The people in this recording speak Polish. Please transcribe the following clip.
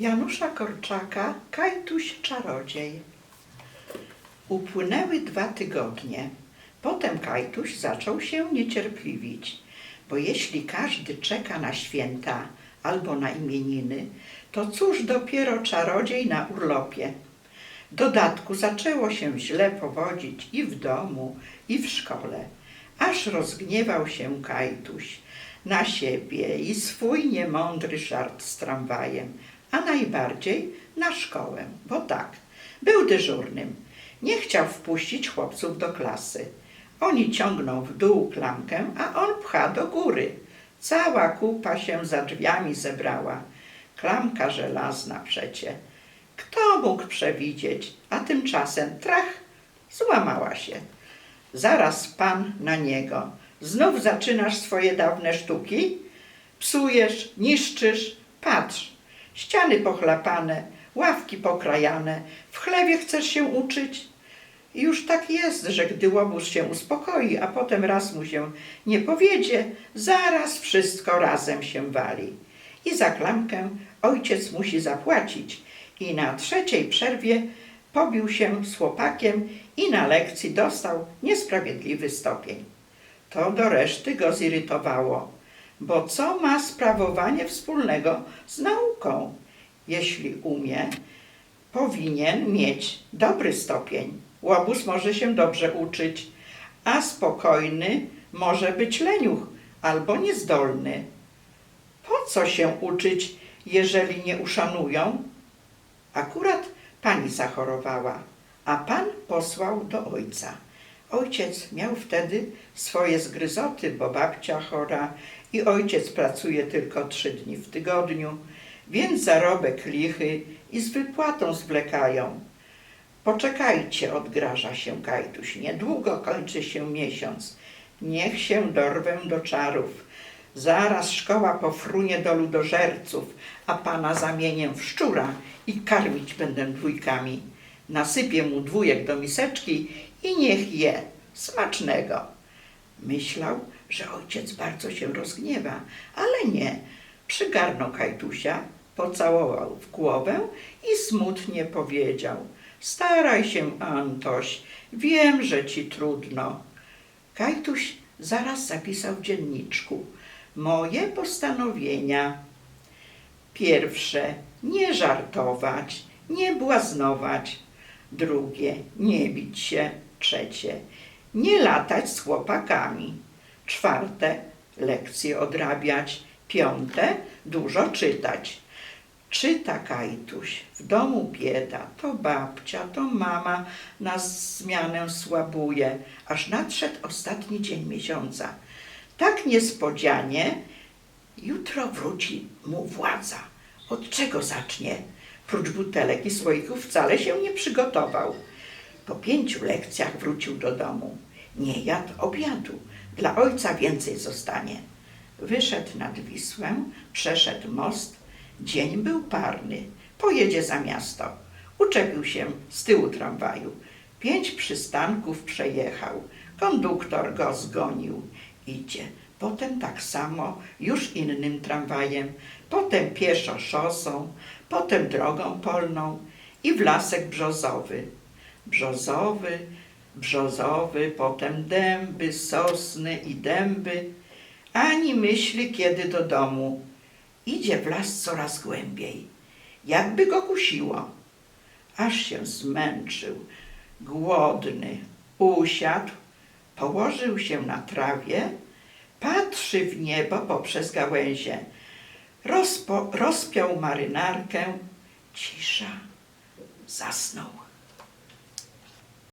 Janusza Korczaka Kajtuś Czarodziej. Upłynęły dwa tygodnie. Potem Kajtuś zaczął się niecierpliwić, bo jeśli każdy czeka na święta albo na imieniny, to cóż dopiero czarodziej na urlopie. W dodatku zaczęło się źle powodzić i w domu, i w szkole, aż rozgniewał się Kajtuś na siebie i swój niemądry żart z tramwajem, a najbardziej na szkołę, bo tak, był dyżurnym. Nie chciał wpuścić chłopców do klasy. Oni ciągną w dół klamkę, a on pcha do góry. Cała kupa się za drzwiami zebrała. Klamka żelazna przecie. Kto mógł przewidzieć, a tymczasem trach, złamała się. Zaraz pan na niego. Znów zaczynasz swoje dawne sztuki? Psujesz, niszczysz, patrz. Ściany pochlapane, ławki pokrajane. W chlewie chcesz się uczyć? Już tak jest, że gdy łobuz się uspokoi, a potem raz mu się nie powiedzie, zaraz wszystko razem się wali. I za klamkę ojciec musi zapłacić. I na trzeciej przerwie pobił się z chłopakiem i na lekcji dostał niesprawiedliwy stopień. To do reszty go zirytowało, bo co ma sprawowanie wspólnego z nauką? Jeśli umie, powinien mieć dobry stopień. Łobuz może się dobrze uczyć, a spokojny może być leniuch albo niezdolny. Po co się uczyć, jeżeli nie uszanują? Akurat pani zachorowała, a pan posłał do ojca. Ojciec miał wtedy swoje zgryzoty, bo babcia chora i ojciec pracuje tylko trzy dni w tygodniu, więc zarobek lichy i z wypłatą zwlekają. Poczekajcie, odgraża się Kajtuś, niedługo kończy się miesiąc. Niech się dorwę do czarów. Zaraz szkoła pofrunie do ludożerców, a pana zamienię w szczura i karmić będę dwójkami. Nasypię mu dwójek do miseczki i niech je. Smacznego. Myślał, że ojciec bardzo się rozgniewa, ale nie. Przygarnął Kajtusia, pocałował w głowę i smutnie powiedział – Staraj się, Antoś, wiem, że ci trudno. Kajtuś zaraz zapisał w dzienniczku moje postanowienia. Pierwsze, nie żartować, nie błaznować. Drugie, nie bić się. Trzecie, nie latać z chłopakami. Czwarte, lekcje odrabiać. Piąte, dużo czytać. Czyta Kajtuś, w domu bieda, to babcia, to mama na zmianę słabuje, aż nadszedł ostatni dzień miesiąca. Tak niespodzianie, jutro wróci mu władza. Od czego zacznie? Prócz butelek i słoików wcale się nie przygotował. Po pięciu lekcjach wrócił do domu. Nie jadł obiadu, dla ojca więcej zostanie. Wyszedł nad Wisłę, przeszedł most, Dzień był parny. Pojedzie za miasto. Uczepił się z tyłu tramwaju. Pięć przystanków przejechał. Konduktor go zgonił. Idzie. Potem tak samo, już innym tramwajem. Potem pieszo szosą. Potem drogą polną. I w lasek brzozowy. Brzozowy, brzozowy, potem dęby, sosny i dęby. Ani myśli, kiedy do domu Idzie w las coraz głębiej, jakby go kusiło. Aż się zmęczył, głodny, usiadł, położył się na trawie, patrzy w niebo poprzez gałęzie. Rozpo, rozpiął marynarkę, cisza, zasnął.